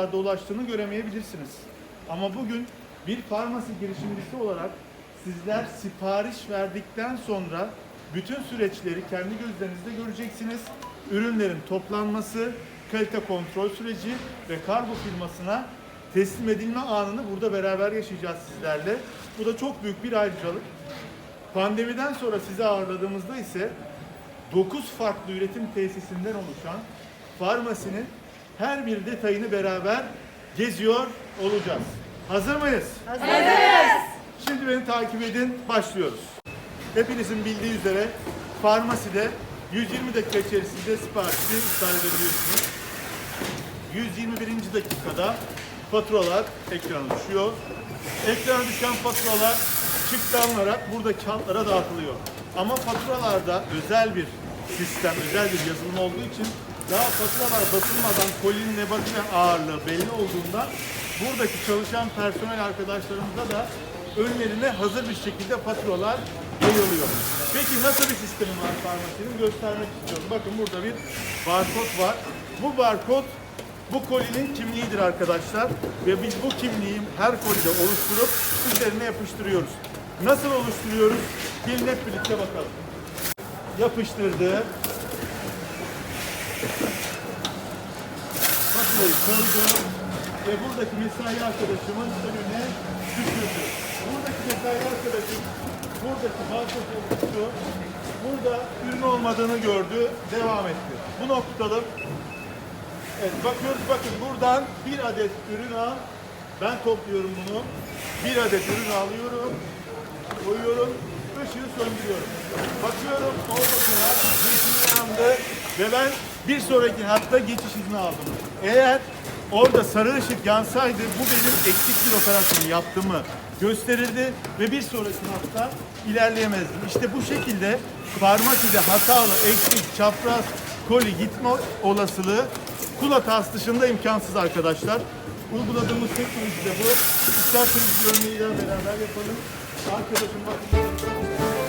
noktalarda ulaştığını göremeyebilirsiniz. Ama bugün bir farmasi girişimcisi olarak sizler sipariş verdikten sonra bütün süreçleri kendi gözlerinizde göreceksiniz. Ürünlerin toplanması, kalite kontrol süreci ve kargo firmasına teslim edilme anını burada beraber yaşayacağız sizlerle. Bu da çok büyük bir ayrıcalık. Pandemiden sonra sizi ağırladığımızda ise 9 farklı üretim tesisinden oluşan farmasinin her bir detayını beraber geziyor olacağız. Hazır mıyız? Hazırız. Şimdi beni takip edin, başlıyoruz. Hepinizin bildiği üzere farmaside 120 dakika içerisinde siparişi iptal edebiliyorsunuz. 121. dakikada faturalar ekrana düşüyor. Ekrana düşen faturalar çıktı alınarak burada kağıtlara dağıtılıyor. Ama faturalarda özel bir sistem, özel bir yazılım olduğu için daha faturalar basılmadan kolinin nebati ve ağırlığı belli olduğunda buradaki çalışan personel arkadaşlarımıza da önlerine hazır bir şekilde faturalar yayılıyor. Peki nasıl bir sistemi var farmasinin göstermek istiyorum. Bakın burada bir barkod var. Bu barkod bu kolinin kimliğidir arkadaşlar ve biz bu kimliği her kolide oluşturup üzerine yapıştırıyoruz. Nasıl oluşturuyoruz? Gelin hep birlikte bakalım. Yapıştırdı. Faturayı koydu ve buradaki mesai arkadaşımın önüne düşürdü. Buradaki mesai arkadaşım buradaki barkod oluştu. Burada ürün olmadığını gördü, devam etti. Bu noktada Evet bakıyoruz bakın buradan bir adet ürün al. Ben topluyorum bunu. Bir adet ürün alıyorum. Koyuyorum. ışığı söndürüyorum. Bakıyorum orada yeşil yandı ve ben bir sonraki hatta geçiş izni aldım. Eğer orada sarı ışık yansaydı bu benim eksik bir operasyon yaptığımı gösterirdi ve bir sonraki hatta ilerleyemezdim. İşte bu şekilde farmaside hatalı, eksik, çapraz, koli gitme olasılığı kul hatası dışında imkansız arkadaşlar. Uyguladığımız teknoloji de bu. İsterseniz bir örneğiyle beraber yapalım. Arkadaşım bakın.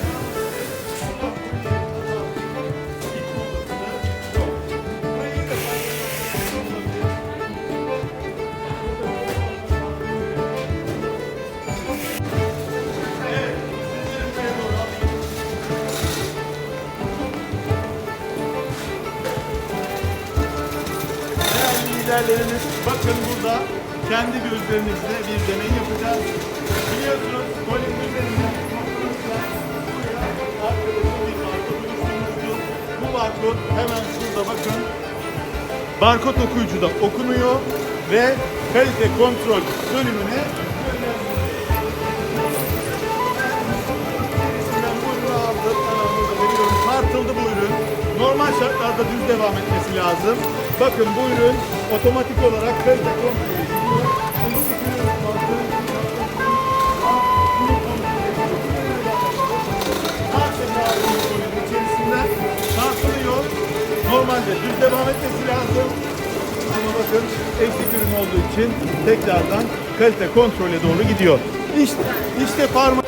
Liderlerimiz bakın burada kendi gözlerinizle bir deney yapacağız. Biliyorsunuz barkod oluşturmuştu. Bu barkod hemen şurada bakın. Barkod okuyucuda okunuyor ve kalite kontrol bölümüne. Tartıldı bu ürün. Normal şartlarda düz devam etmesi lazım. Bakın bu ürün otomatik olarak kalite kontrol ediliyor. Eksik ürün bakın. Bunu kontrol ediyor. Her seferinde bu ürün içerisinden tartılıyor. Normalde düz devam etmesi lazım. Ama bakın eksik ürün olduğu için tekrardan kalite kontrole doğru gidiyor. İşte, işte farma